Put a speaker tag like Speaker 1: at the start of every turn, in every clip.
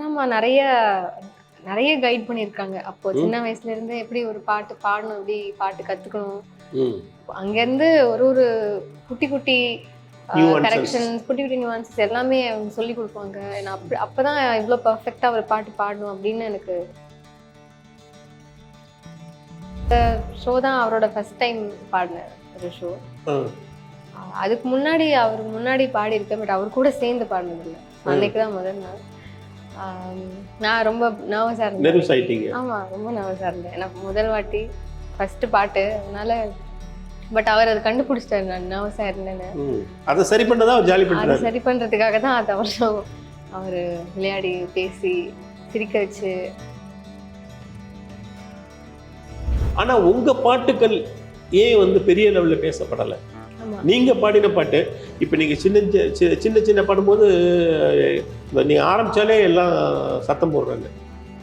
Speaker 1: சித்ராமா நிறைய நிறைய கைட் பண்ணியிருக்காங்க. அப்போ சின்ன வயசுல இருந்து எப்படி ஒரு பாட்டு பாடணும் எப்படி பாட்டு கத்துக்கணும். அங்கேருந்து ஒரு ஒரு குட்டி குட்டி. கரெக்ஷன்ஸ் குட்டி குட்டி நியூவான்சஸ் எல்லாமே அவங்க சொல்லி கொடுப்பாங்க. நான் அப்படி அப்பதான் இவ்வளோ பர்ஃபெக்டாக ஒரு பாட்டு பாடணும் அப்படின்னு எனக்கு ஷோ தான் அவரோட ஃபர்ஸ்ட் டைம் பாடின ஒரு ஷோ. அதுக்கு முன்னாடி அவர் முன்னாடி பாடியிருக்கேன் பட் அவர் கூட சேர்ந்து பாடினதில்ல. அன்னைக்கு தான் முதல் நாள். ஆம், நான் ரொம்ப நர்வஸாக இருந்தேன்.
Speaker 2: நெர்வஸ் ஆயிட்டீங்க.
Speaker 1: ஆமா ரொம்ப நர்வஸாக இருந்தேன். எனக்கு முதல் வாட்டி ஃபர்ஸ்ட் பாட்டு. அதனால பட் அவர் அதை கண்டுபிடிச்சிட்டாரு. நான் நர்வஸாக இருந்தேன்னு.
Speaker 2: அதை சரி பண்ணதா? அவர் ஜாலி
Speaker 1: அதை
Speaker 2: பண்ணுறாரு
Speaker 1: சரி பண்றதுக்காக தான் அது அவரும் அவர் விளையாடி பேசி சிரிக்க வச்சு.
Speaker 2: ஆனா உங்க பாட்டுகள் ஏன் வந்து பெரிய லெவல்ல பேசப்படலை?
Speaker 1: ஆமா.
Speaker 2: நீங்க பாடின பாட்டு இப்போ நீங்க சின்ன சின்ன சின்ன பாடும்போது அஹ், நீங்க ஆரம்பிச்சாலே எல்லாம் சத்தம் போடுறாங்க.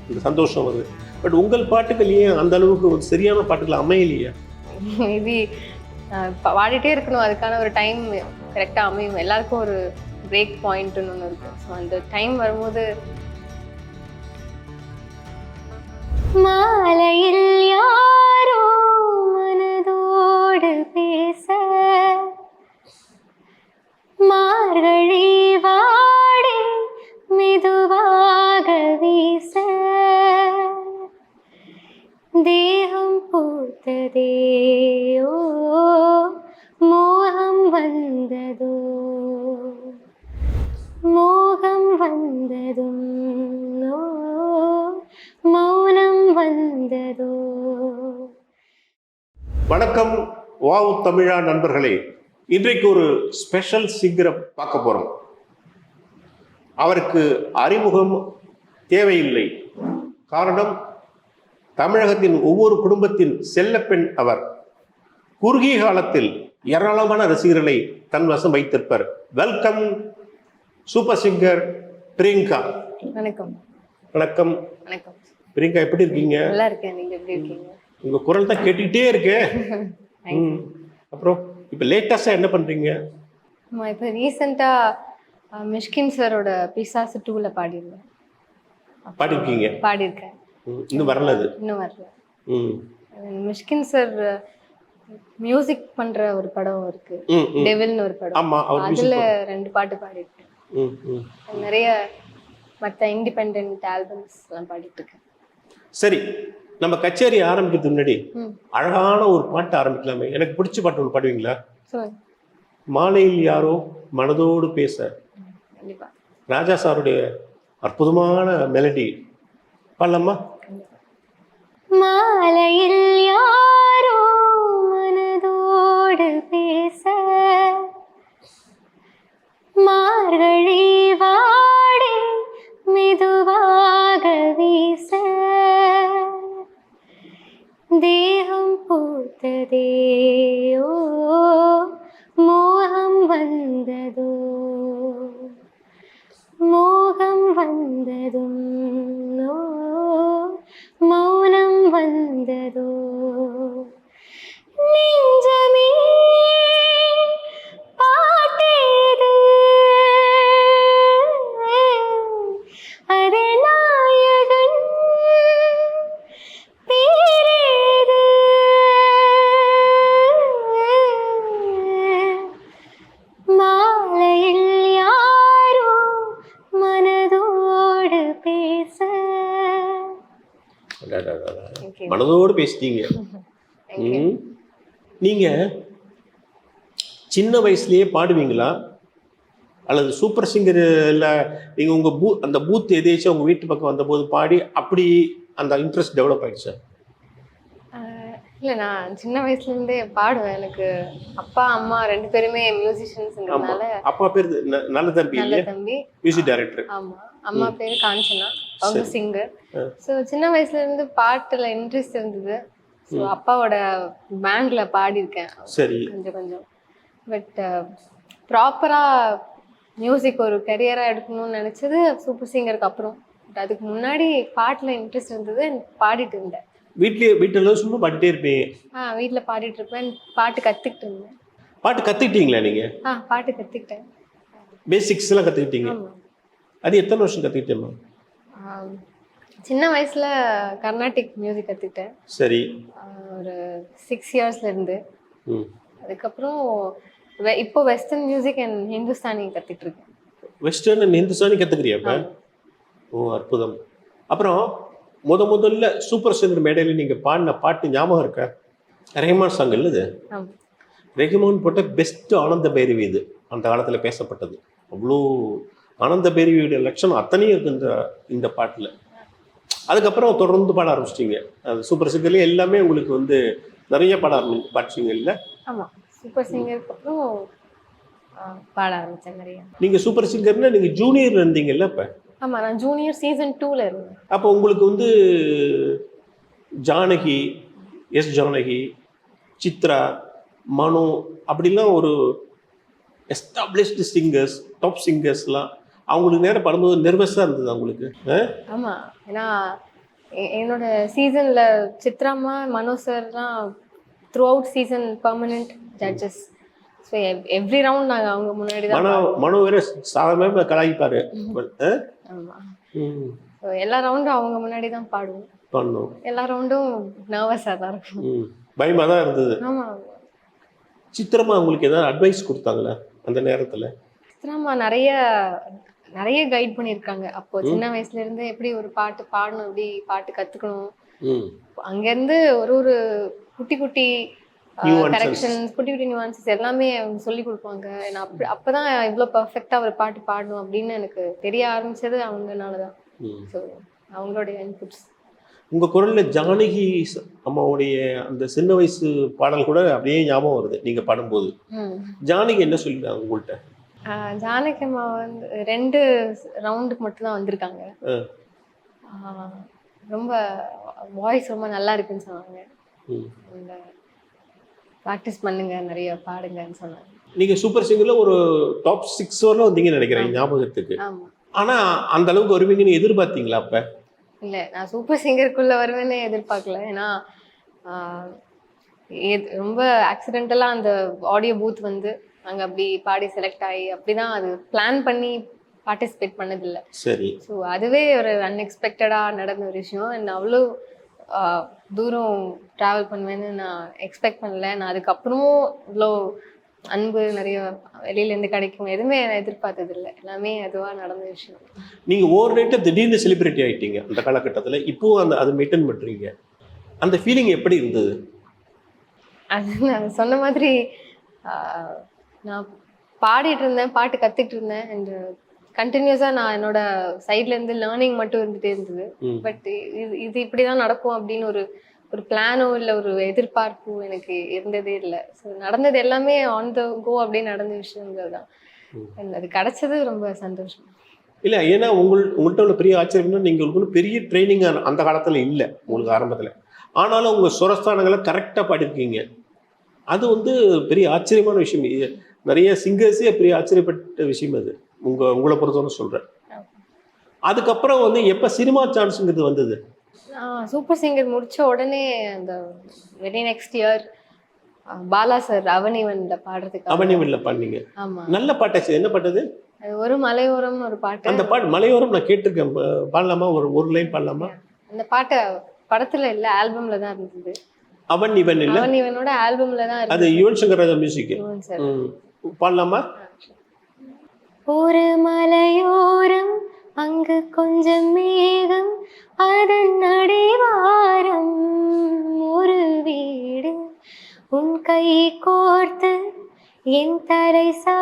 Speaker 2: இந்த சந்தோஷம் வருது. பட் உங்கள் பாட்டுகள் ஏன் அந்த அளவுக்கு ஒரு சரியான பாட்டுகள் அமையலையே?
Speaker 1: மேபி பாடிட்டே இருக்கணும். அதுக்கான ஒரு டைம் கரெக்டாக அமையும். எல்லாருக்கும் ஒரு பிரேக் பாயிண்ட்னு ஒன்று இருக்கும் ஸோ அந்த டைம் வரும்போது மாலையில் யாரோ மனதோடு பேச
Speaker 2: வாவு தமிழா நண்பர்களே இன்றைக்கு ஒரு ஸ்பெஷல் சிங்கரை பார்க்க போறோம். அவருக்கு அறிமுகம் தேவையில்லை. காரணம் தமிழகத்தின் ஒவ்வொரு குடும்பத்தின் செல்லப்பெண் அவர். குறுகிய காலத்தில் ஏராளமான ரசிகர்களை தன் வசம் வைத்திருப்பார். Welcome super singer Priyanka.
Speaker 1: வணக்கம்.
Speaker 2: வணக்கம்.
Speaker 1: வணக்கம்.
Speaker 2: பிரியங்கா எப்படி இருக்கீங்க?
Speaker 1: நல்லா இருக்கேன். நீங்க எப்படி இருக்கீங்க?
Speaker 2: உங்க குரல் தான் கேட்டுக்கிட்டே இருக்கே ம். அப்புறம் இப்போ லேட்டஸ்டா என்ன பண்றீங்க?
Speaker 1: ஆமா இப்போ ரீசெண்டாக மிஷ்கின் சரோட பிசாசு டூவில் பாடியிருந்தேன்.
Speaker 2: பாடிருக்கீங்க?
Speaker 1: பாடியிருக்கேன்.
Speaker 2: இன்னும் வரல அது?
Speaker 1: இன்னும் வரல. மிஷ்கின் சார் மியூசிக் பண்ற ஒரு படம் இருக்கு. டெவில்னு ஒரு படம்.
Speaker 2: ஆமா அவர்
Speaker 1: அதுல ரெண்டு பாட்டு
Speaker 2: ம்
Speaker 1: நிறைய மற்ற இண்டிபெண்ட் ஆல்பம்ஸ் எல்லாம் பாடிட்டு இருக்கேன்.
Speaker 2: சரி நம்ம கச்சேரி ஆரம்பிக்கிறதுக்கு முன்னாடி அழகான ஒரு பாட்டு ஆரம்பிக்கலாமே. எனக்கு பிடிச்ச பாட்டு ஒன்று பாடுவீங்களா? மாலையில் யாரோ மனதோடு பேச. ராஜா சாருடைய அற்புதமான மெலடி பாடலாமா?
Speaker 1: மாலையில் யாரோ மனதோடு பேச. மார்கழி வாடை மெதுவாக பூத்ததே ஓ மோகம் வந்ததோ. மோகம் வந்ததோ.
Speaker 2: பேசிட்டீங்க ம். நீங்க சின்ன வயசுலயே பாடுவீங்களா? அல்லது சூப்பர் சிங்கர் இல்ல நீங்க உங்க பூ அந்த பூத் எதேச்சும் உங்க வீட்டு பக்கம் வந்தபோது பாடி அப்படி அந்த இன்ட்ரெஸ்ட் டெவலப் ஆயிடுச்சு
Speaker 1: இல்ல நான் சின்ன வயசுல இருந்தே பாடுவேன். எனக்கு அப்பா அம்மா ரெண்டு பேருமே
Speaker 2: ஆமா.
Speaker 1: மியூசிஷியன்ஸ்ங்கிறதுனால
Speaker 2: அப்பா பேர் நல்ல தம்பி
Speaker 1: நல்ல தம்பி.
Speaker 2: மியூசிக் டைரக்டர்
Speaker 1: ஆமா. அம்மா பேரு காஞ்சனா. அவங்க. சிங்கர். ஸோ சின்ன வயசுல இருந்து பாட்டுல இன்ட்ரெஸ்ட் இருந்தது. ஸோ அப்பாவோட பேண்ட்ல பாடியிருக்கேன்.
Speaker 2: சரி.
Speaker 1: கொஞ்சம் கொஞ்சம். பட் ப்ராப்பரா மியூசிக் ஒரு கரியரா எடுக்கணும்னு நினைச்சது சூப்பர் சிங்கருக்கு அப்புறம். பட் அதுக்கு முன்னாடி பாட்டுல இன்ட்ரெஸ்ட் இருந்தது பாடிட்டு இருந்தேன்.
Speaker 2: வீட்லயே வீட்டுல சும்மா பாடிட்டே இருப்பீங்க?
Speaker 1: ஆ வீட்ல பாடிட்டு இருப்பேன். பாட்டு கத்துக்கிட்டு இருந்தேன்.
Speaker 2: பாட்டு கத்துக்கிட்டீங்களா நீங்க?
Speaker 1: ஆ பாட்டு கத்துக்கிட்டேன்.
Speaker 2: பேசிக்ஸ் எல்லாம் கத்துக்கிட்டீங்க? அது எத்தனை வருஷம் கத்துக்கிட்டேம்மா?
Speaker 1: ஆம், சின்ன வயசுல கர்நாடிக் மியூசிக் கற்றுக்கிட்டேன்
Speaker 2: சரி.
Speaker 1: ஒரு சிக்ஸ் இயர்ஸ்ல இருந்து.
Speaker 2: ம்.
Speaker 1: அதுக்கப்புறம் இப்போ வெஸ்டர்ன் மியூசிக் அண்ட் ஹிந்துஸ்தானி கற்றுட்டு இருக்கேன்
Speaker 2: வெஸ்டர்ன் அண்ட் ஹிந்துஸ்தானி கற்றுக்கிறியா இப்போ ஓ அற்புதம். அப்புறம் முத முதல்ல சூப்பர் சிங்கர் மேடையில் நீங்கள் பாடின பாட்டு ஞாபகம் இருக்கா? ரெஹ்மான் சாங் இல்லை இது?
Speaker 1: ஆமாம்
Speaker 2: ரெஹ்மான் போட்ட பெஸ்ட் ஆனந்த பைரவி இது. அந்த காலத்தில் பேசப்பட்டது. அவ்வளோ ஆனந்த பைரவியுடைய லட்சணம் அத்தனையும் இருக்கு இந்த இந்த பாட்டில். அதுக்கப்புறம் தொடர்ந்து பாட ஆரம்பிச்சிட்டிங்க. அது சூப்பர் சிங்கர்லேயே எல்லாமே உங்களுக்கு வந்து நிறைய பாட ஆரம்பி பாடிச்சிங்க இல்லை
Speaker 1: ஆமாம் சூப்பர் சிங்கருக்கு அப்புறம் பாட ஆரம்பித்தேன் நிறைய
Speaker 2: நீங்கள் சூப்பர் சிங்கர்னா நீங்கள் ஜூனியர் இருந்தீங்கல்ல இப்போ
Speaker 1: ஆமாம் நான் ஜூனியர் சீசன் டூவில் இருந்தேன்.
Speaker 2: அப்போ உங்களுக்கு வந்து ஜானகி எஸ் ஜானகி சித்ரா மனு அப்படிலாம் ஒரு எஸ்டாப்ளிஷ்டு சிங்கர்ஸ் டாப் சிங்கர்ஸ்லாம் அவங்களுக்கு நேரம் படும்போது நெர்வஸாக இருந்தது அவங்களுக்கு?
Speaker 1: ஆமாம் ஏன்னா என்னோட சீசனில் சித்ராமா மனோ சார்லாம் throughout season permanent judges so every round நாங்கள் அவங்க முன்னாடி தான்
Speaker 2: மனோ மனோ வேற சாதாரணமாக கலாய்ப்பாரு?
Speaker 1: ஆமாம் ஸோ எல்லா ரவுண்டும் அவங்க முன்னாடி தான் பாடுவோம்.
Speaker 2: பண்ணோம்
Speaker 1: எல்லா ரவுண்டும் நர்வஸாக தான் இருக்கும்.
Speaker 2: பயமாக தான் இருந்தது.
Speaker 1: ஆமாம்
Speaker 2: சித்திரமா உங்களுக்கு ஏதாவது அட்வைஸ் கொடுத்தாங்களா அந்த நேரத்தில்?
Speaker 1: சித்ராமா நிறைய நிறைய கைட் பண்ணியிருக்காங்க. அப்போ சின்ன வயசுல இருந்து எப்படி ஒரு பாட்டு பாடணும் எப்படி பாட்டு கற்றுக்கணும்
Speaker 2: ம்.
Speaker 1: அங்கேருந்து ஒரு ஒரு குட்டி குட்டி. கரெக்ஷன்ஸ் குட்டி குட்டி நியூவான்சஸ் எல்லாமே அவங்க சொல்லி கொடுப்பாங்க. நான் அப்படி அப்பதான் இவ்வளோ பர்ஃபெக்டாக ஒரு பாட்டு பாடணும் அப்படின்னு எனக்கு தெரிய ஆரம்பிச்சது அவங்கனால தான்
Speaker 2: ம்.
Speaker 1: ஸோ அவங்களுடைய இன்புட்ஸ்
Speaker 2: உங்கள் குரலில் ஜானகி அம்மாவுடைய அந்த சின்ன வயசு பாடல் கூட அப்படியே ஞாபகம் வருது நீங்கள் பாடும்போது. ஜானகி என்ன சொல்லிருக்காங்க உங்கள்கிட்ட
Speaker 1: ஜானகி அம்மா வந்து ரெண்டு ரவுண்டுக்கு மட்டும்தான் வந்திருக்காங்க.
Speaker 2: ஆ.
Speaker 1: ஆஹ் ரொம்ப வாய்ஸ் ரொம்ப நல்லா இருக்குன்னு சொன்னாங்க. ப்ராக்டிஸ் பண்ணுங்க நிறைய பாடுங்கன்னு சொன்னாங்க.
Speaker 2: நீங்கள் சூப்பர் சிங்கரில் ஒரு டாப் சிக்ஸ் வரல வந்தீங்கன்னு நினைக்கிறேன் ஞாபகத்துக்கு.
Speaker 1: ஆமா.
Speaker 2: ஆனால் அந்த அளவுக்கு வருவீங்கன்னு எதிர்பார்த்தீங்களா அப்போ?
Speaker 1: இல்ல நான் சூப்பர் சிங்கருக்குள்ள வருவேன்னு எதிர்பார்க்கல. ஏன்னா ரொம்ப ஆக்சிடென்டலா அந்த ஆடியோ பூத் வந்து அங்க அப்படி பாடி செலக்ட் ஆகி அப்படிதான் அது பிளான் பண்ணி பார்ட்டிசிபேட் பண்ணதில்லை.
Speaker 2: சரி.
Speaker 1: ஸோ அதுவே ஒரு அன்எக்ஸ்பெக்டடாக நடந்த ஒரு விஷயம். நான் அவ்வளோ தூரம் ட்ராவல் பண்ணுவேன்னு நான் எக்ஸ்பெக்ட் பண்ணல. நான் அதுக்கப்புறமும் இவ்வளோ அன்பு நிறைய வெளியிலேருந்து கிடைக்கும் எதுவுமே நான் எதிர்பார்த்தது இல்லை எல்லாமே அதுவாக நடந்த விஷயம்.
Speaker 2: நீங்கள் ஓவர் நைட்டாக திடீர்னு செலிபிரிட்டி ஆயிட்டீங்க அந்த காலகட்டத்தில். இப்போவும் அந்த அதை மெயின்டைன் பண்ணுறீங்க அந்த ஃபீலிங் எப்படி இருந்தது?
Speaker 1: அது நான் சொன்ன மாதிரி நான் பாடிட்டு இருந்தேன் பாட்டு கற்றுக்கிட்டு இருந்தேன் அண்ட் கண்டினியூஸாக நான் என்னோட சைட்லேருந்து லேர்னிங் மட்டும் இருந்துகிட்டே இருந்தது. பட் இது இது இப்படி தான் நடக்கும் அப்படின்னு ஒரு ஒரு பிளானோ இல்லை ஒரு எதிர்பார்ப்போ எனக்கு இருந்ததே இல்லை. ஸோ நடந்தது எல்லாமே ஆன் த கோ அப்படியே நடந்த விஷயங்கள் தான். அது கிடைச்சது ரொம்ப சந்தோஷம்.
Speaker 2: இல்லை ஏன்னா உங்கள் உங்கள்கிட்ட உள்ள பெரிய ஆச்சரியம்னா நீங்கள் உங்களுக்கு பெரிய ட்ரைனிங் அந்த காலத்தில் இல்லை உங்களுக்கு ஆரம்பத்தில். ஆனாலும் உங்கள் சுரஸ்தானங்களை கரெக்டாக பாடிருக்கீங்க அது வந்து பெரிய ஆச்சரியமான விஷயம். நிறைய சிங்கர்ஸே பெரிய ஆச்சரியப்பட்ட விஷயம் அது. உங்கள் உங்களை பொறுத்தவரை சொல்கிறேன் அதுக்கப்புறம் வந்து எப்போ சினிமா சான்ஸுங்கிறது வந்தது?
Speaker 1: சூப்பர் சிங்கர் முடிச்ச உடனே அந்த very next year Bala sir அவனிவன்ல பாடுறதுக்கு
Speaker 2: அவனிவனில்
Speaker 1: ஆமா.
Speaker 2: நல்ல பாட்டாச்சு என்ன பாட்டது
Speaker 1: ஒரு மலையோரம் ஒரு பாட்டு.
Speaker 2: அந்த பாட்டு மலையோரம் நான் கேட்டிருக்கேன். பாடலாமா? ஒரு ஒரு லைன் பாடலாமா?
Speaker 1: அந்த பாட்டு படத்துல இல்ல ஆல்பம்ல தான் இருந்தது.
Speaker 2: அவன் இவன் இல்லை?
Speaker 1: அவன் இவனோட ஆல்பம்ல தான்
Speaker 2: அது யுவன் சங்கர் ராஜா மியூசிக்
Speaker 1: யுவன் சார்
Speaker 2: பாடலாமா
Speaker 1: ஒரு மலையோரம் அங்கு கொஞ்சம் மேகம் அதன் அடிவாரம் ஒரு வீடு உன் கை கோர்த்து என் தலை
Speaker 2: சா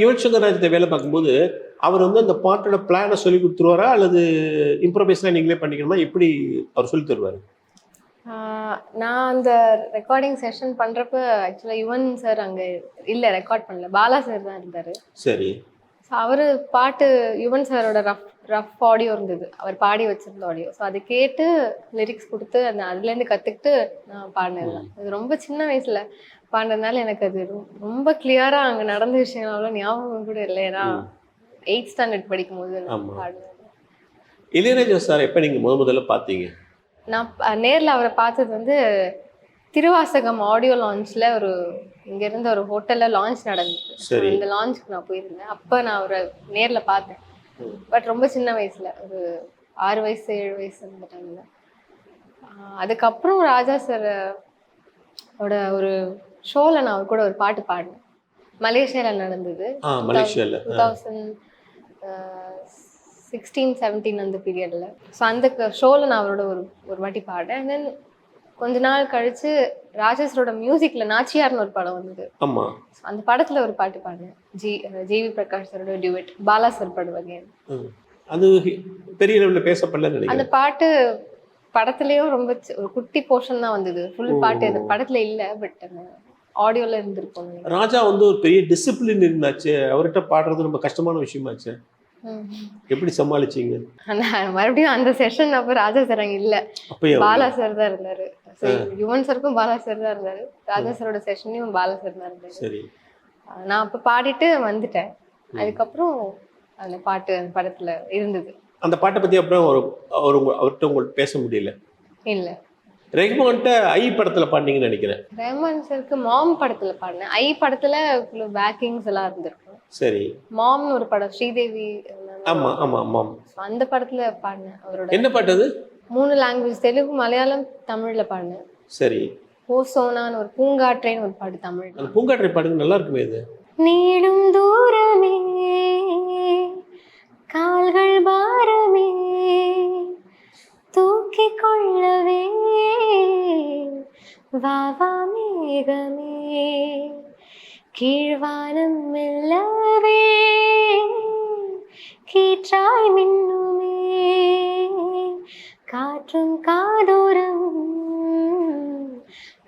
Speaker 2: யுவன் சங்கர் ராஜத்தை வேலை பார்க்கும்போது அவர் வந்து அந்த பாட்டோட பிளானை சொல்லி கொடுத்துருவாரா? அல்லது இம்ப்ரவைஸ்லாம் நீங்களே பண்ணிக்கணுமா? எப்படி அவர் சொல்லி தருவாரு?
Speaker 1: நான் அந்த ரெக்கார்டிங் செஷன் பண்றப்ப ஆக்சுவலா யுவன் சார் அங்க இல்ல ரெக்கார்ட் பண்ணல. பாலா சார் தான் இருந்தாரு.
Speaker 2: சரி.
Speaker 1: ஸோ அவர் பாட்டு யுவன் சாரோட ரஃப் ரஃப் ஆடியோ இருந்தது. அவர் பாடி வச்சிருந்த ஆடியோ ஸோ அதை கேட்டு லிரிக்ஸ் கொடுத்து அந்த அதுலேருந்து கற்றுக்கிட்டு நான் பாடினது அது ரொம்ப சின்ன வயசுல. பாடினதுனால எனக்கு அது ரொம்ப கிளியராக அங்கே நடந்த விஷயங்கள் அவ்வளோ ஞாபகம் கூட இல்லை. ஏன்னா எயிட் ஸ்டாண்டர்ட் படிக்கும் போது. பாடினது.
Speaker 2: இளையராஜா சார் எப்போ நீங்கள் முத முதல்ல பார்த்தீங்க
Speaker 1: நான் நேர்ல அவரை பார்த்தது வந்து திருவாசகம் ஆடியோ லான்ச்ல ஒரு இங்க இருந்த ஒரு ஹோட்டல்ல லான்ச் நடந்தது. இந்த லான்ச்க்கு நான் போயிருந்தேன். அப்ப நான் அவரை நேர்ல பார்த்தேன். பட் ரொம்ப சின்ன வயசுல ஒரு ஆறு வயசு ஏழு வயசு அந்த டைம்ல அதுக்கப்புறம் ராஜா சார் ஒரு ஷோல நான் அவர் கூட ஒரு பாட்டு பாடினேன். மலேசியால நடந்தது.
Speaker 2: மலேசியாவில்
Speaker 1: டூ தௌசண்ட் சிக்ஸ்டீன் செவன்டீன் அந்த பீரியடில் ஸோ அந்த ஷோவில் நான் அவரோட ஒரு ஒரு வாட்டி பாடினேன் தென் கொஞ்ச நாள் கழிச்சு ராஜேஷரோட மியூசிக்ல நாச்சியார்னு ஒரு படம் வந்தது. அந்த படத்துல ஒரு பாட்டு பாடினேன். ஜி ஜிவி பிரகாஷ் சரோட டியூட் பாலா சார் பாடுவாங்க
Speaker 2: அது பெரிய லெவலில் பேசப்படலன்னு
Speaker 1: அந்த பாட்டு படத்துலயும் ரொம்ப ஒரு குட்டி போர்ஷன் தான் வந்தது. ஃபுல் பாட்டு அந்த படத்துல இல்ல பட் ஆடியோல இருந்திருக்கும்.
Speaker 2: ராஜா வந்து ஒரு பெரிய டிசிப்ளின் இருந்தாச்சு. அவர்கிட்ட பாடுறது ரொம்ப கஷ்டமான விஷயமாச்சு. எப்படி சமாளிச்சீங்க?
Speaker 1: மறுபடியும் அந்த செஷன் அப்ப ராஜா சார் அங்க இல்ல. பாலா சார் தான் இருந்தாரு. யுவன் சாருக்கும் பாலா சார் தான் இருந்தாரு. ராஜா சாரோட செஷன்லயும் பாலா சார் தான் இருந்தாரு
Speaker 2: சரி.
Speaker 1: நான் அப்ப பாடிட்டு வந்துட்டேன். அதுக்கப்புறம் அந்த பாட்டு அந்த படத்துல இருந்தது.
Speaker 2: அந்த பாட்டை பற்றி அப்புறம் ஒரு அவர்கிட்ட உங்களுக்கு பேச முடியல.
Speaker 1: இல்ல.
Speaker 2: ரெஹ்மான்கிட்ட ஐ படத்தில் பாடினீங்கன்னு நினைக்கிறேன்.
Speaker 1: ரஹ்மான் சாருக்கு மாம் படத்துல பாடினேன். ஐ படத்துல பேக்கிங்ஸ் எல்லாம் இருந்திருக்கும்.
Speaker 2: சரி.
Speaker 1: மாம்னு ஒரு படம் ஸ்ரீதேவி
Speaker 2: ஆமாம் ஆமாம்
Speaker 1: So, அந்த படத்துல பாடினேன் அவரோட.
Speaker 2: என்ன பாட்டு அது?
Speaker 1: மூணு லாங்குவேஜ் தெலுங்கு மலையாளம் தமிழ்ல பாடினேன்.
Speaker 2: சரி.
Speaker 1: ஓ சோனான்னு ஒரு பூங்காற்றேன்னு ஒரு பாட்டு தமிழ்
Speaker 2: அந்த பூங்காற்றை பாடுங்க நல்லா இருக்குமே இது.
Speaker 1: நீளும் தூரமே கால்கள் பாரமே தூக்கிக் கொள்ளவே வா வா மேகமே. கீழ்வானம் மெல்லவே. கீற்றாய் மின்னுமே. காற்றும் காதோரம்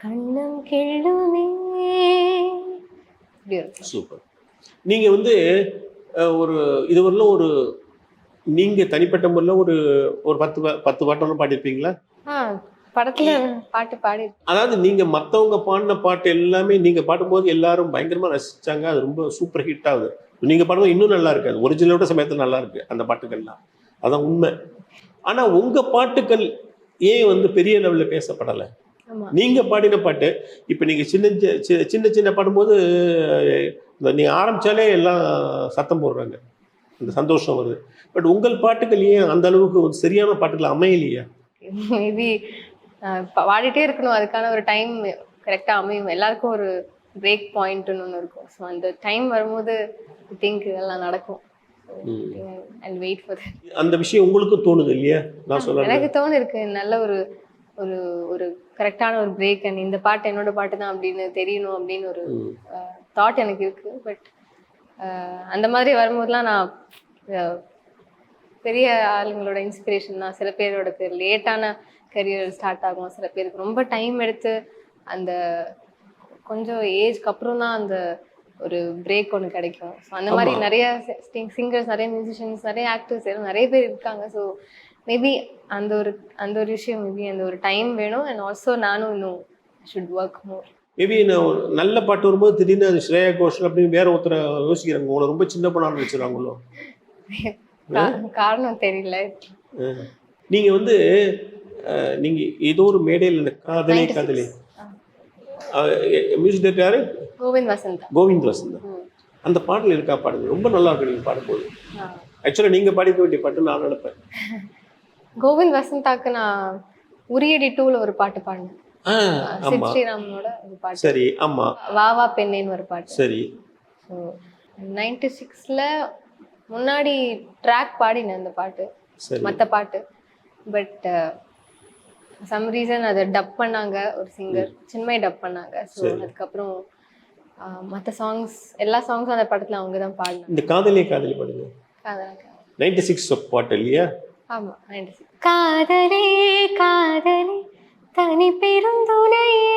Speaker 1: கண்ணம் கிள்ளுமே.
Speaker 2: சூப்பர் நீங்கள் வந்து ஒரு இதுவரையிலும் ஒரு நீங்கள் தனிப்பட்ட முறையில் ஒரு ஒரு பத்து பத்து பாட்டெல்லாம் பாடியிருப்பீங்களா?
Speaker 1: ஆ படத்துல பாட்டு பாடி
Speaker 2: அதாவது நீங்கள் மற்றவங்க பாடின பாட்டு எல்லாமே நீங்கள் பாடும்போது எல்லாரும் பயங்கரமாக ரசிச்சாங்க அது ரொம்ப சூப்பர் ஹிட் ஆகுது. நீங்கள் பாடும்போது இன்னும் நல்லா இருக்கு அது ஒரிஜினலோட சமயத்தில் நல்லா இருக்கு அந்த பாட்டுகள்லாம். அதான் உண்மை. ஆனால் உங்கள் பாட்டுகள் ஏன் வந்து பெரிய லெவலில் பேசப்படலை? நீங்க பாடின பாட்டு இப்போ நீங்க சின்ன சின்ன சின்ன பாடும்போது நீங்க ஆரம்பிச்சாலே எல்லாம் சத்தம் போடுறாங்க. அந்த சந்தோஷம் வருது. பட் உங்கள் பாட்டுகள் ஏன் அந்த அளவுக்கு ஒரு சரியான பாட்டுகள் அமையலையா?
Speaker 1: மேபி பாடிட்டே இருக்கணும். அதுக்கான ஒரு டைம் கரெக்டா அமையும். எல்லாருக்கும் ஒரு பிரேக் பாயிண்ட்னு ஒன்று இருக்கும். ஸோ அந்த டைம் வரும்போது திங்க் இதெல்லாம் நடக்கும். அண்ட் வெயிட் ஃபார்
Speaker 2: அந்த விஷயம் உங்களுக்கும் தோணுது இல்லையா? நான் சொல்றேன்
Speaker 1: எனக்கு தோணு இருக்கு நல்ல ஒரு ஒரு ஒரு கரெக்டான ஒரு பிரேக் அண்ட் இந்த பாட்டு என்னோட பாட்டு தான் அப்படின்னு தெரியணும் அப்படின்னு ஒரு தாட் எனக்கு இருக்கு. பட் அந்த மாதிரி வரும்போதெல்லாம் நான் பெரிய ஆளுங்களோட இன்ஸ்பிரேஷன் தான். சில பேரோட லேட்டான கரியர் ஸ்டார்ட் ஆகும். சில பேருக்கு ரொம்ப டைம் எடுத்து அந்த கொஞ்சம் ஏஜ்க்கு அப்புறம் தான் அந்த ஒரு பிரேக் ஒன்று கிடைக்கும். ஸோ அந்த மாதிரி. நிறைய சிங்கர்ஸ் நிறைய மியூசிஷியன்ஸ் நிறைய ஆக்டர்ஸ் நிறைய பேர் இருக்காங்க. ஸோ மேபி அந்த ஒரு அந்த ஒரு விஷயம் மேபி அந்த ஒரு டைம் வேணும். அண்ட் ஆல்சோ நானும் இன்னும் ஷுட் ஒர்க் மோர்
Speaker 2: மேபி நான் நல்ல பாட்டு வரும்போது திடீர்னு அது ஸ்ரேயா கோஷல் அப்படின்னு வேற ஒருத்தரை யோசிக்கிறாங்க. உங்களை ரொம்ப சின்ன பொண்ணான்னு வச்சுருவாங்களோ
Speaker 1: காரணம் தெரியல.
Speaker 2: நீங்க வந்து நீங்க ஏதோ ஒரு மேடையில் காதலே
Speaker 1: 96.
Speaker 2: காதலே. மியூசிக் டேரக்டர் யாரு?
Speaker 1: கோவிந்த் வசந்தா.
Speaker 2: கோவிந்த் வசந்தன்
Speaker 1: ம்.
Speaker 2: அந்த பாடல் இருக்கா பாடுங்க. ரொம்ப நல்லா இருக்கு நீங்க பாடும்போது. ஆக்சுவலாக நீங்க பாடிக்க வேண்டிய பாட்டு நான் நினைப்பேன்.
Speaker 1: கோவிந்த் வசந்தாக்கு நான் உரியடி டூல ஒரு பாட்டு பாடினேன். ஸ்ரீராமனோட பாட்டு.
Speaker 2: சரி ஆமா.
Speaker 1: வா வா பெண்ணேன்னு ஒரு பாட்டு.
Speaker 2: சரி.
Speaker 1: நைன்டி சிக்ஸில் முன்னாடி ட்ராக் பாடினேன் அந்த பாட்டு. மற்ற பாட்டு. பட் சம் ரீசன் அதை டப் பண்ணாங்க ஒரு சிங்கர் சின்மய் டப் பண்ணாங்க. ஸோ. அதுக்கப்புறம் மற்ற சாங்ஸ் எல்லா சாங்ஸும் அந்த படத்தில் அவங்க தான் பாடினாங்க.
Speaker 2: இந்த காதலே காதலி பாடுங்க. நைன்டி சிக்ஸ் பாட்டு இல்லையா?
Speaker 1: ஆமா நைன்டி சிக்ஸ் காதலே காதலே. தனி பெருந்துணையே.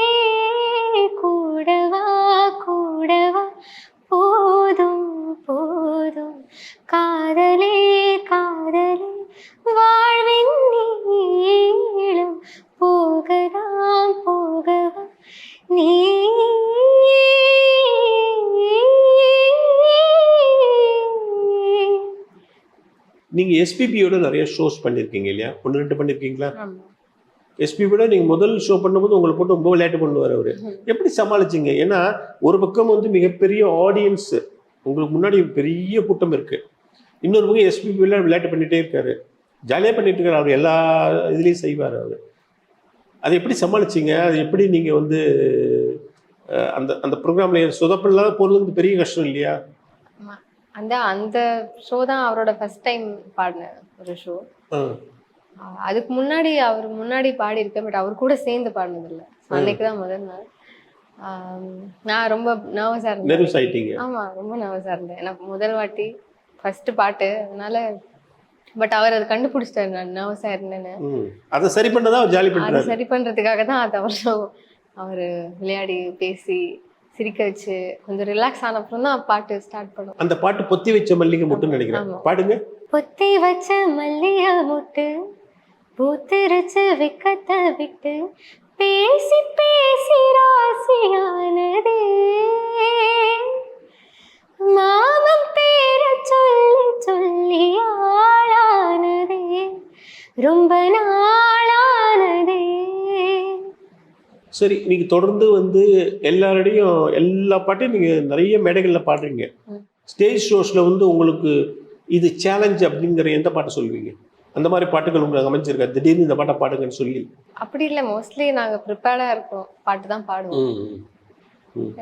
Speaker 1: கூடவா கூடவா? போதும் போதும். காதலே காதலே. வாழ்வின் நீளும் போகலாம் போகவா?
Speaker 2: நீ நீங்கள் எஸ்பிபியோட நிறைய ஷோஸ் பண்ணியிருக்கீங்க இல்லையா? ஒன்று ரெண்டு பண்ணியிருக்கீங்களா
Speaker 1: ஆமா
Speaker 2: எஸ்பிபியோட நீங்கள் முதல் ஷோ பண்ணும்போது உங்களை போட்டு ரொம்ப விளையாட்டு பண்ணுவார் அவர். எப்படி சமாளிச்சீங்க? ஏன்னா ஒரு பக்கம் வந்து மிகப்பெரிய ஆடியன்ஸ் உங்களுக்கு முன்னாடி பெரிய கூட்டம் இருக்கு. இன்னொரு பக்கம் எஸ்பிபியில் விளையாட்டு பண்ணிட்டே இருக்காரு. ஜாலியாக பண்ணிட்டு இருக்காரு. அவர் எல்லா இதுலேயும் செய்வார் அவர். அதை எப்படி சமாளிச்சீங்க? அது எப்படி நீங்கள் வந்து அந்த அந்த ப்ரோக்ராமில் சொதப்பில்லாத போகிறது வந்து பெரிய கஷ்டம் இல்லையா?
Speaker 1: அந்த அந்த ஷோ தான் அவரோட ஃபர்ஸ்ட் டைம் பாடின ஒரு ஷோ அதுக்கு முன்னாடி அவர் முன்னாடி பாடியிருக்கேன் பட் அவர் கூட சேர்ந்து பாடினதில்ல. அன்னைக்கு தான் முதல் நாள். நான் ரொம்ப நர்வஸாக இருந்தேன்.
Speaker 2: நெர்வஸ் ஆயிட்டீங்க.
Speaker 1: ஆமா ரொம்ப நர்வஸாக இருந்தேன். எனக்கு முதல் வாட்டி ஃபர்ஸ்ட் பாட்டு. அதனால பட் அவர் அதை கண்டுபிடிச்சிட்டாரு. நான் நர்வஸாக இருந்தேன்னு.
Speaker 2: அதை சரி பண்ணதான் ஜாலி
Speaker 1: அதை சரி பண்றதுக்காக தான் அது அவர் அவர் விளையாடி பேசி சிரிக்க வச்சு கொஞ்சம் ரிலாக்ஸ் ஆன அப்புறம் தான் பாட்டு ஸ்டார்ட் பண்ணோம்.
Speaker 2: அந்த பாட்டு பொத்தி வச்ச மல்லிகை முட்டுன்னு நினைக்கிறேன். பாடுங்க.
Speaker 1: பொத்தி வச்ச மல்லிய முட்டு பூத்திருச்சு விக்கத்த விட்டு பேசி பேசி ராசியானதே. மாமன் பேர சொல்லி சொல்லி ஆளானதே. ரொம்ப நாளானதே.
Speaker 2: சரி நீங்க தொடர்ந்து வந்து எல்லாரோடையும் எல்லா பாட்டையும் நீங்க நிறைய மேடைகள்ல பாடுறீங்க. ஸ்டேஜ் ஷோஸ்ல வந்து உங்களுக்கு இது சேலஞ்ச் அப்படிங்கிற எந்த பாட்டை சொல்லுவீங்க? அந்த மாதிரி பாட்டுகள் உங்களுக்கு அமைஞ்சிருக்கா? திடீர்னு இந்த பாட்டை பாடுங்கன்னு சொல்லி.
Speaker 1: அப்படி இல்லை மோஸ்ட்லி நாங்க ப்ரிப்பேர்டா இருக்கோம் பாட்டு தான் பாடுவோம்.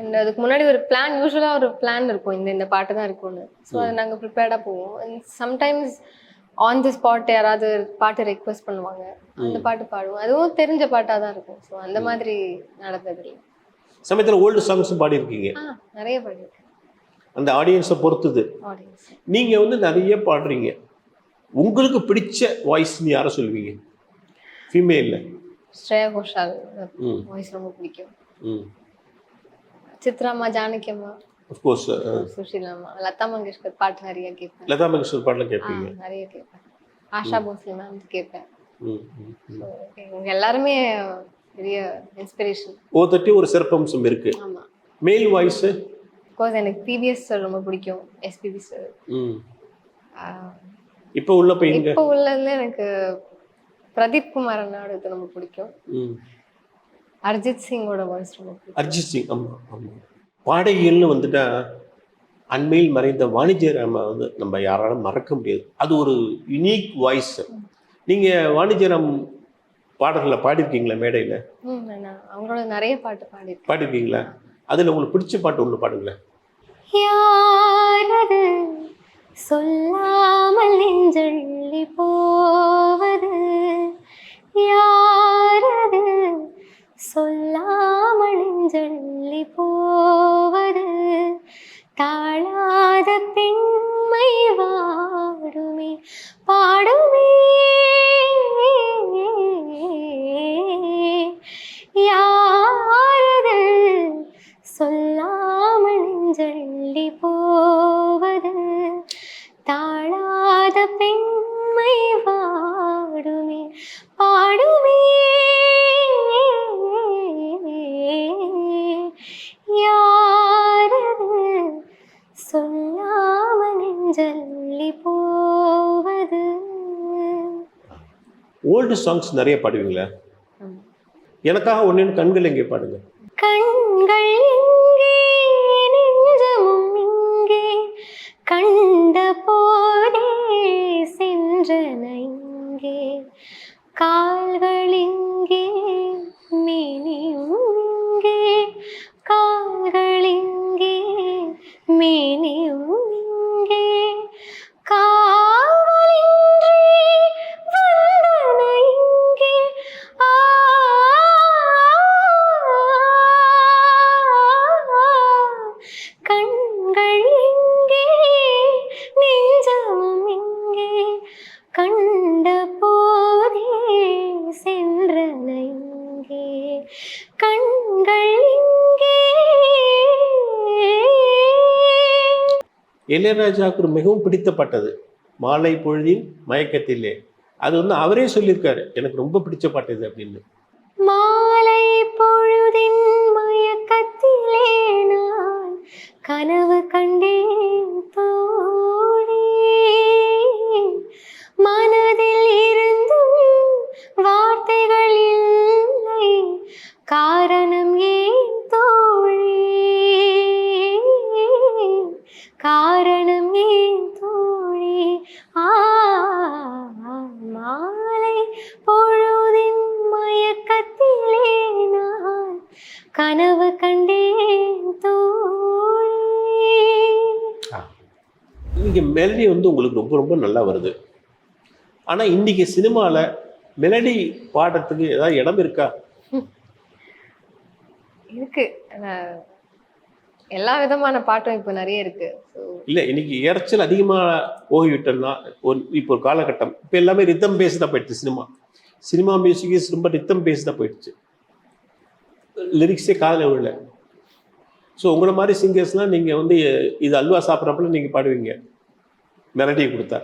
Speaker 1: And அதுக்கு முன்னாடி ஒரு பிளான் யூஸ்வலாக ஒரு பிளான் இருக்கும். இந்த இந்த பாட்டு தான் இருக்கும்னு. ஸோ அது நாங்கள் ப்ரிப்பேர்டாக போவோம். And sometimes on the spot யாராவது பாட்டு ரெக்வஸ்ட் பண்ணுவாங்க. அந்த பாட்டு பாடுவோம். அதுவும் தெரிஞ்ச பாட்டாக தான் இருக்கும். ஸோ அந்த மாதிரி நடந்தது இல்லை
Speaker 2: சமயத்துல ஓல்டு சாங்ஸும் பாடியிருக்கீங்க.
Speaker 1: ஆ நிறைய பாடியிருக்கேன்.
Speaker 2: அந்த ஆடியன்ஸை பொறுத்தது.
Speaker 1: ஆடியன்ஸ்
Speaker 2: நீங்க வந்து நிறைய பாடுறீங்க. உங்களுக்கு பிடிச்ச வாய்ஸ்ன்னு யாரை சொல்லுவீங்க? ஃபீமேல்ல
Speaker 1: ஸ்ரேயா கோஷால். வாய்ஸ் ரொம்ப பிடிக்கும்.
Speaker 2: ம்.
Speaker 1: சித்ராம்மா ஜானகி அம்மா சுஷீலாம்மா லதா மங்கேஷ்கர் பாட்டு நிறைய கேட்பேன்.
Speaker 2: லதா மங்கேஷ்வர் பாடல
Speaker 1: ஆ,
Speaker 2: கேட்பீங்க
Speaker 1: நிறைய கேட்பேன். ஆஷா போஸ்லி மேம் கேட்பேன். இவங்க எல்லாருமே பெரிய இன்ஸ்பிரேஷன்
Speaker 2: ஓ தட்டி ஒரு சிறப்பம்சம் இருக்கு.
Speaker 1: ஆமா.
Speaker 2: மேல் வாய்ஸ்
Speaker 1: பிகாஸ் எனக்கு பிபிஎஸ் சார் ரொம்ப பிடிக்கும். எஸ்பிபி சார்
Speaker 2: இப்போ உள்ள பையங்க
Speaker 1: இப்போ உள்ளதுல எனக்கு பிரதீப் குமார் அண்ணாவோட ரொம்ப பிடிக்கும். அரிஜித் சிங்கோட வாய்ஸ் ரொம்ப பிடிக்கும்.
Speaker 2: அர்ஜித் சிங் ஆமாம் ஆமாம் பாடகிகள்னு வந்துட்டா அண்மையில் மறைந்த வாணிஜ்யராம வந்து நம்ம யாராலும் மறக்க முடியாது. அது ஒரு யுனிக் வாய்ஸ் நீங்கள் வாணிஜ்யராம் பாடல்களை பாடியிருக்கீங்களா மேடையில்?
Speaker 1: அவங்களோட நிறைய பாட்டு பாடியிருக்கேன்
Speaker 2: பாடியிருக்கீங்களா அதில் உங்களுக்கு பிடிச்ச பாட்டு ஒன்று பாடுங்களேன்.
Speaker 1: யாரது சொல்லாமல் நெஞ்சள்ளி போவது யாரது? சொல்லாமல் நெஞ்சள்ளி போவது தாழாத பெண்மை வாடுமே பாடுமே பெண்மை வாடுமே பாடுமே. யாரது சொல்லாமல் நெஞ்சள்ளி போவது?
Speaker 2: ஓல்டு சாங்ஸ் நிறைய பாடுவீங்களா? எனக்காக ஒன்று கண்கள் எங்கே பாடுங்க?
Speaker 1: me.
Speaker 2: இளையராஜாவுக்கு மிகவும் பிடித்தப்பட்டது. மாலை பொழுதின் மயக்கத்திலே. அது வந்து அவரே சொல்லியிருக்காரு எனக்கு ரொம்ப பிடிச்ச பாட்டு இது அப்படின்னு.
Speaker 1: மாலை பொழுதின் மயக்கத்திலே நான் கனவு
Speaker 2: ரொம்ப ரொம்ப நல்லா வருது. ஆனால் இன்னைக்கு சினிமாவில் மெலடி பாடுறதுக்கு ஏதாவது இடம் இருக்கா?
Speaker 1: இருக்கு. எல்லா விதமான பாட்டும் இப்போ நிறைய இருக்கு.
Speaker 2: இல்லை இன்னைக்கு இறைச்சல் அதிகமாக போய்விட்டோம்னா ஒரு இப்போ ஒரு காலகட்டம். இப்போ எல்லாமே ரித்தம் பேஸ்டாக போயிடுச்சு சினிமா. சினிமா மியூசிக் ரொம்ப ரித்தம் பேஸ்டாக போயிடுச்சு. லிரிக்ஸே காதில் விழல. ஸோ உங்களை மாதிரி சிங்கர்ஸ்லாம் நீங்கள் வந்து இது அல்வா சாப்பிட்றப்பல நீங்கள் பாடுவீங்க. மெலடி கொடுத்தா.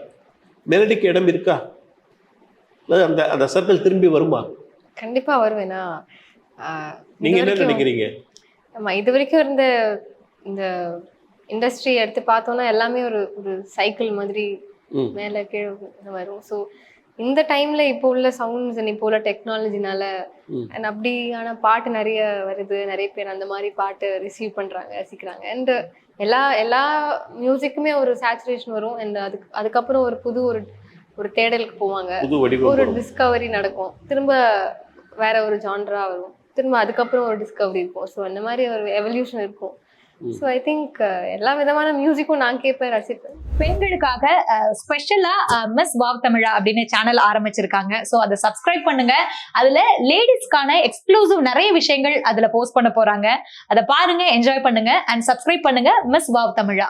Speaker 2: மெலடிக்கு இடம் இருக்கா? அந்த அந்த சர்க்கிள் திரும்பி வருமா?
Speaker 1: கண்டிப்பா வருவேனா?
Speaker 2: நீங்கள் என்ன நினைக்கிறீங்க?
Speaker 1: ஆமா இது வரைக்கும் இருந்த இந்த இண்டஸ்ட்ரி எடுத்து பார்த்தோம்னா எல்லாமே ஒரு ஒரு சைக்கிள் மாதிரி மேலே கீழே வரும். ஸோ இந்த டைம்ல இப்போ உள்ள சவுண்ட்ஸ் இப்போ உள்ள டெக்னாலஜினால. அண்ட் அப்படியான பாட்டு நிறைய வருது. நிறைய பேர் அந்த மாதிரி பாட்டு ரிசீவ் பண்றாங்க ரசிக்கிறாங்க. அண்ட் எல்லா எல்லா மியூசிக்குமே ஒரு சேச்சுரேஷன் வரும். அண்ட் அதுக்கு அதுக்கப்புறம் ஒரு புது ஒரு ஒரு தேடலுக்கு போவாங்க. ஒரு. டிஸ்கவரி நடக்கும். திரும்ப வேற ஒரு ஜான்ரா வரும். திரும்ப அதுக்கப்புறம் ஒரு டிஸ்கவரி இருக்கும். ஸோ அந்த மாதிரி ஒரு எவல்யூஷன் இருக்கும். ஸோ ஐ திங்க் எல்லா விதமான மியூசிக்கும் நான் கேட்பேன் ரசிப்பேன்.
Speaker 3: பெண்களுக்காக ஸ்பெஷலா மிஸ் வாவ் தமிழா அப்படின்னு சேனல் ஆரம்பிச்சிருக்காங்க. சோ அதை சப்ஸ்கிரைப் பண்ணுங்க. அதுல லேடிஸ்க்கான எக்ஸ்க்ளூசிவ் நிறைய விஷயங்கள் அதுல போஸ்ட் பண்ண போறாங்க. அதை பாருங்க என்ஜாய் பண்ணுங்க. அண்ட் சப்ஸ்கிரைப் பண்ணுங்க மிஸ் வாவ் தமிழா